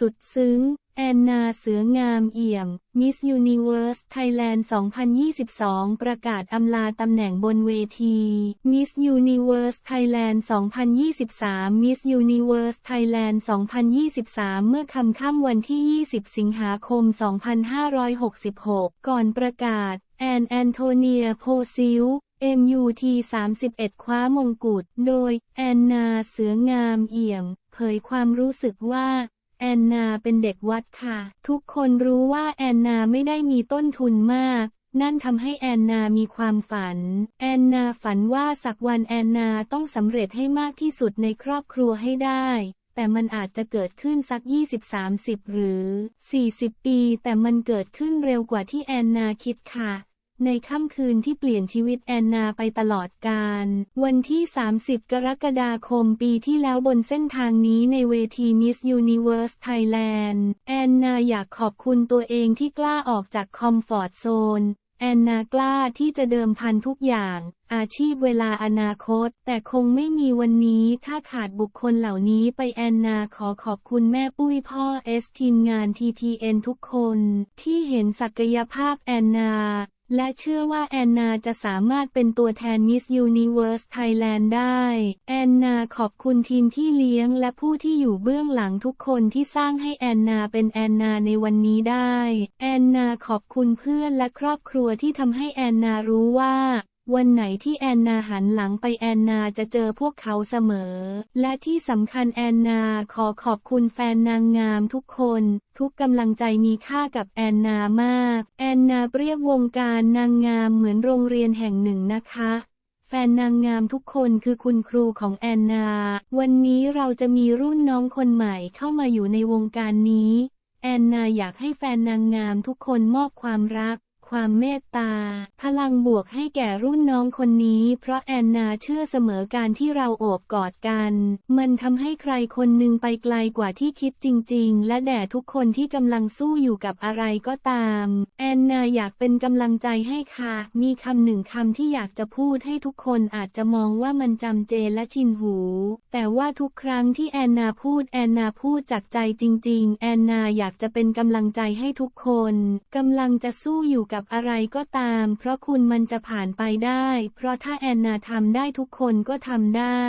สุดซึ้ง แอนนาเสืองามเอี่ยม Miss Universe Thailand 2022 ประกาศอำลาตำแหน่งบนเวที Miss Universe Thailand 2023 Miss Universe Thailand 2023 เมื่อคำค่ำวันที่ 20 สิงหาคม 2566 ก่อนประกาศ แอนแอนโทเนียโพซิล MUT 31 คว้ามงกุฎ โดย แอนนา เสืองามเอี่ยม เผยความรู้สึกว่า แอนนาเป็นเด็กวัดค่ะ ทุกคนรู้ว่าแอนนาไม่ได้มีต้นทุนมาก นั่นทำให้แอนนามีความฝัน แอนนาฝันว่าสักวันแอนนาต้องสำเร็จให้มากที่สุดในครอบครัวให้ได้ แต่มันอาจจะเกิดขึ้นสัก 20-30 หรือ 40 ปี แต่มันเกิดขึ้นเร็วกว่าที่แอนนาคิดค่ะ ในค่ำคืนที่เปลี่ยนชีวิตแอนนาไปตลอดกาล วันที่ 30 กรกฎาคมปีที่แล้วบนเส้นทางนี้ในเวที Miss Universe Thailand แอนนาอยากขอบคุณตัวเองที่กล้าออกจากคอมฟอร์ตโซน แอนนากล้าที่จะเดิมพันทุกอย่าง อาชีพเวลาอนาคต แต่คงไม่มีวันนี้ถ้าขาดบุคคลเหล่านี้ไปแอนนาขอขอบคุณแม่ปุ้ยพ่อเอสทีมงาน TPN ทุกคน ที่เห็นศักยภาพแอนนา และเชื่อว่าแอนนาจะสามารถเป็นตัวแทนมิสยูนิเวอร์สไทยแลนด์ได้ แอนนาขอบคุณทีมที่เลี้ยงและผู้ที่อยู่เบื้องหลังทุกคนที่สร้างให้แอนนาเป็นแอนนาในวันนี้ได้ แอนนาขอบคุณเพื่อนและครอบครัวที่ทำให้แอนนารู้ว่าวันไหนที่แอนนาหันหลังไปแอนนาจะเจอพวกเขาเสมอ และที่สำคัญแอนนาขอขอบคุณแฟนนางงามทุกคน ทุกกำลังใจมีค่ากับแอนนามาก แอนนาเปรียบวงการนางงามเหมือนโรงเรียนแห่งหนึ่งนะคะแฟนนางงามทุกคนคือคุณครูของแอนนา วันนี้เราจะมีรุ่นน้องคนใหม่เข้ามาอยู่ในวงการนี้ แอนนาอยากให้แฟนนางงามทุกคนมอบความรัก ความเมตตา พลังบวกให้แก่รุ่นน้องคนนี้ เพราะแอนนาเชื่อเสมอการที่เราโอบกอดกัน มันทำให้ใครคนหนึ่งไปไกลกว่าที่คิดจริง ๆ และแด่ทุกคนที่กำลังสู้อยู่กับอะไรก็ตาม แอนนาอยากเป็นกำลังใจให้ค่ะ มีคำหนึ่งคำที่อยากจะพูดให้ทุกคนอาจจะมองว่ามันจำเจและชินหู แต่ว่าทุกครั้งที่แอนนาพูดแอนนาพูดจากใจจริง ๆ แอนนาอยากจะเป็นกำลังใจให้ทุกคนกำลังจะสู้อยู่กับกับอะไรก็ตาม เพราะคุณมันจะผ่านไปได้ เพราะถ้าแอนนาทำได้ทุกคนก็ทำได้